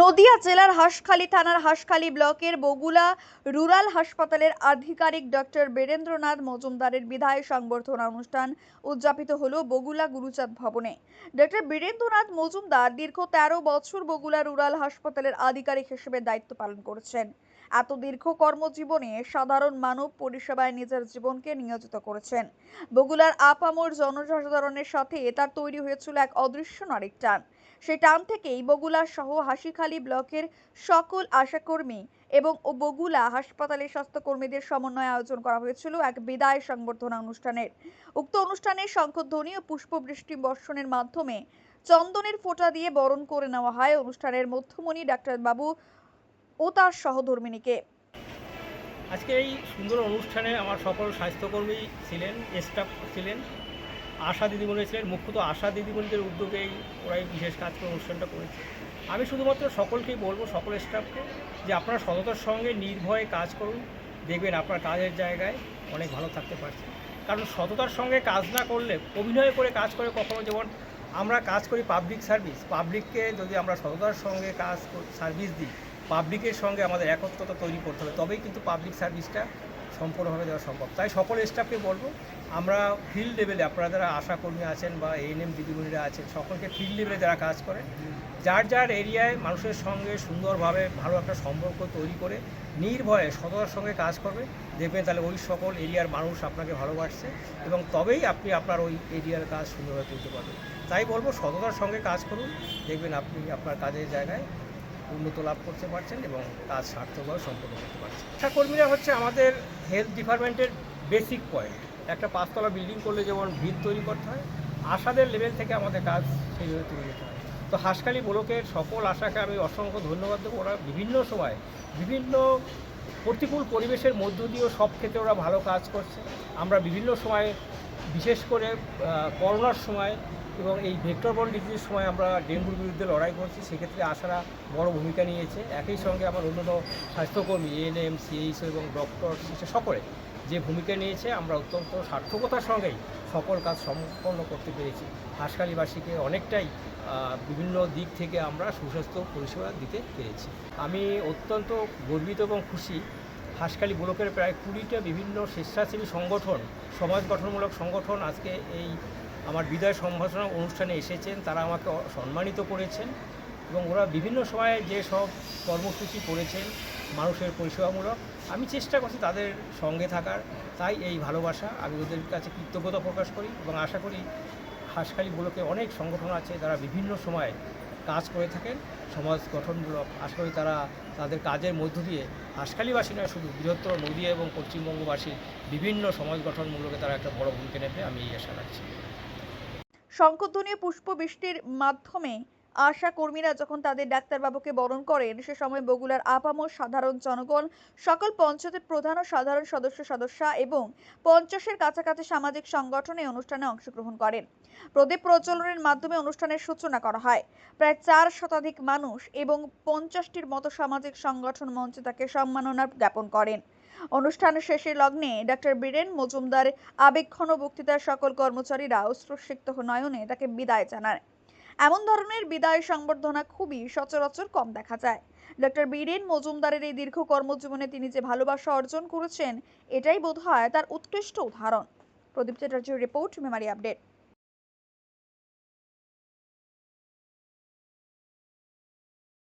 নদিয়া জেলার হাঁসখালী থানার হাঁসখালী ব্লকের বগুলা রুরাল হাসপাতালের আধিকারিক ডক্টর বীরেন্দ্রনাথ মজুমদারের বিদায় সংবর্ধনা অনুষ্ঠান উদযাপিত হলো বগুলা গুরুচাঁদ ভবনে। ডক্টর বীরেন্দ্রনাথ মজুমদার দীর্ঘ তেরো বছর বগুলা রুরাল হাসপাতালের আধিকারিক হিসেবে দায়িত্ব পালন করেছেন। এত দীর্ঘ কর্মজীবনে সাধারণ মানব পরিষেবায় নিজের জীবনকে নিয়োজিত করেছেন। বগুলার আপামর জনসাধারণের সাথে তার তৈরি হয়েছিল এক অদৃশ্য নারীর টান। সেই টান থেকেই বগুলা সহ হাসিখালী ব্লকের সকল আশাকর্মী এবং ও বগুলা হাসপাতালের স্বাস্থ্যকর্মীদের সমন্বয়ে আয়োজন করা হয়েছিল এক বিদায় সংবর্ধনা অনুষ্ঠানের। উক্ত অনুষ্ঠানে শঙ্খধ্বনি ও পুষ্পবৃষ্টি বর্ষণের মাধ্যমে চন্দনের ফোঁটা দিয়ে বরণ করে নেওয়া হয়। অনুষ্ঠানের মধ্যমণি ডাক্তার বাবু ও তার সহধর্মিনীকে। আজকে এই সুন্দর অনুষ্ঠানে আমার সকল স্বাস্থ্যকর্মী ছিলেন স্টাফ ছিলেন। আশা দিদিমণি ছিলেন, মুখ্যত আশা দিদিমণিদের উদ্যোগেই ওরাই বিশেষ কাজ করে অনুষ্ঠানটা করেছে। আমি শুধুমাত্র সকলকেই বলব, সকল স্টাফকে যে আপনারা সততার সঙ্গে নির্ভয়ে কাজ করুন। দেখবেন আপনার কাজের জায়গায় অনেক ভালো থাকতে পারছে কারণ সততার সঙ্গে কাজ না করলে, অভিনয় করে কাজ করে কখনো যেমন আমরা কাজ করি পাবলিক সার্ভিস পাবলিককে যদি আমরা সততার সঙ্গে কাজ সার্ভিস দিই পাবলিকের সঙ্গে আমাদের একত্রতা তৈরি করতে হবে, তবেই কিন্তু পাবলিক সার্ভিসটা সম্পূর্ণভাবে দেওয়া সম্ভব। তাই সকল স্টাফকে বলব আমরা ফিল্ড লেভেলে আপনারা যারা আশাকর্মী আছেন বা এএনএম দিদিমণিরা আছেন, সকলকে ফিল্ড লেভেলে যারা কাজ করেন যার যার এরিয়ায় মানুষের সঙ্গে সুন্দরভাবে ভালো একটা সম্পর্ক তৈরি করে নির্ভয়ে সততার সঙ্গে কাজ করবে, দেখবেন তাহলে ওই সকল এরিয়ার মানুষ আপনাকে ভালোবাসছে এবং তবেই আপনি আপনার ওই এরিয়ার কাজ সুন্দরভাবে তুলতে পারবেন। তাই বলব, সততার সঙ্গে কাজ করুন, দেখবেন আপনি আপনার কাজের জায়গায় উন্নত লাভ করতে পারছেন এবং কাজ সার্থকভাবে সম্পন্ন করতে পারছেন। আশাকর্মীরা হচ্ছে আমাদের হেলথ ডিপার্টমেন্টের বেসিক পয়েন্ট একটা পাঁচতলা বিল্ডিং করলে যেমন ভিত তৈরি করতে হয়, আশাদের লেভেল থেকে আমাদের কাজ সেইভাবে তৈরি যেতে হয়। তো হাসখালি ব্লকের সকল আশাকে আমি অসংখ্য ধন্যবাদ দেবো। ওরা বিভিন্ন সময় বিভিন্ন প্রতিকূল পরিবেশের মধ্য দিয়েও সব ক্ষেত্রে ওরা ভালো কাজ করছে। আমরা বিভিন্ন সময়ে, বিশেষ করে করোনার সময় এবং এই ভেক্টর বল ডিজিজের সময় আমরা ডেঙ্গুর বিরুদ্ধে লড়াই করছি। সেক্ষেত্রে আশারা বড় ভূমিকা নিয়েছে। একই সঙ্গে আমার অন্যান্য স্বাস্থ্যকর্মী এএনএম সিএইচ এবং ডক্টর সকলে ভূমিকা নিয়েছে, আমরা অত্যন্ত সার্থকতার সঙ্গেই সকল কাজ সম্পন্ন করতে পেরেছি। হাঁসখালিবাসীকে অনেকটাই বিভিন্ন দিক থেকে আমরা সুস্বাস্থ্য পরিষেবা দিতে পেরেছি। আমি অত্যন্ত গর্বিত এবং খুশি হাঁসখালি ব্লকের প্রায় কুড়িটা বিভিন্ন স্বেচ্ছাসেবী সংগঠন, সমাজ গঠনমূলক সংগঠন আজকে এই আমার বিদায় সম্ভাষণা অনুষ্ঠানে এসেছেন। তারা আমাকে সম্মানিত করেছেন। এবং ওরা বিভিন্ন সময়ে যে সব কর্মসূচি করেছেন মানুষের পরিষেবামূলক, আমি চেষ্টা করছি তাদের সঙ্গে থাকার। তাই এই ভালোবাসা, আমি ওদের কাছে কৃতজ্ঞতা প্রকাশ করি এবং আশা করি হাঁসখালি ব্লকে অনেক সংগঠন আছে তারা বিভিন্ন সময় কাজ করে থাকেন। সমাজ গঠনমূলক, আশা করি তারা তাদের কাজের মধ্য দিয়ে হাসখালিবাসী নয়, শুধু বৃহত্তর নদী এবং পশ্চিমবঙ্গবাসীর বিভিন্ন সমাজ গঠনমূলকে তারা একটা বড় ভূমিকা নেবে, আমি এই আশা রাখছি। পুষ্প বৃষ্টির মাধ্যমে আশা কর্মীরা যখন তাদের ডাক্তারবাবুকে বরণ করেন, সে সময় বগুড়ার আপামর সাধারণ জনগণ, সকল পঞ্চায়েতের প্রধান ও সাধারণ সদস্য সদস্যা এবং পঞ্চাশের কাছাকাছি সামাজিক সংগঠন অনুষ্ঠানে অংশগ্রহণ করেন। প্রদীপ প্রজ্বলনের মাধ্যমে অনুষ্ঠানের সূচনা করা হয়। প্রায় চার শতাধিক মানুষ এবং পঞ্চাশটির মতো সামাজিক সংগঠন মঞ্চে তাকে সম্মাননা জ্ঞাপন করেন। অনুষ্ঠান শেষে লগ্নে ডক্টর বীরেন মজুমদার আবেগঘন বক্তৃতার সকল কর্মচারীরা অশ্রুসিক্ত নয়নে তাকে বিদায় জানান। এমন ধরনের বিদায় সংবর্ধনা খুবই সচরাচর কম দেখা যায়। ডক্টর বীরেন মজুমদারের এই দীর্ঘ কর্মজীবনে তিনি যে ভালোবাসা অর্জন করেছেন, এটাই বোধ হয় তার উৎকৃষ্ট উদাহরণ। প্রদীপ চ্যাটার্জির রিপোর্ট, মেমারি আপডেট।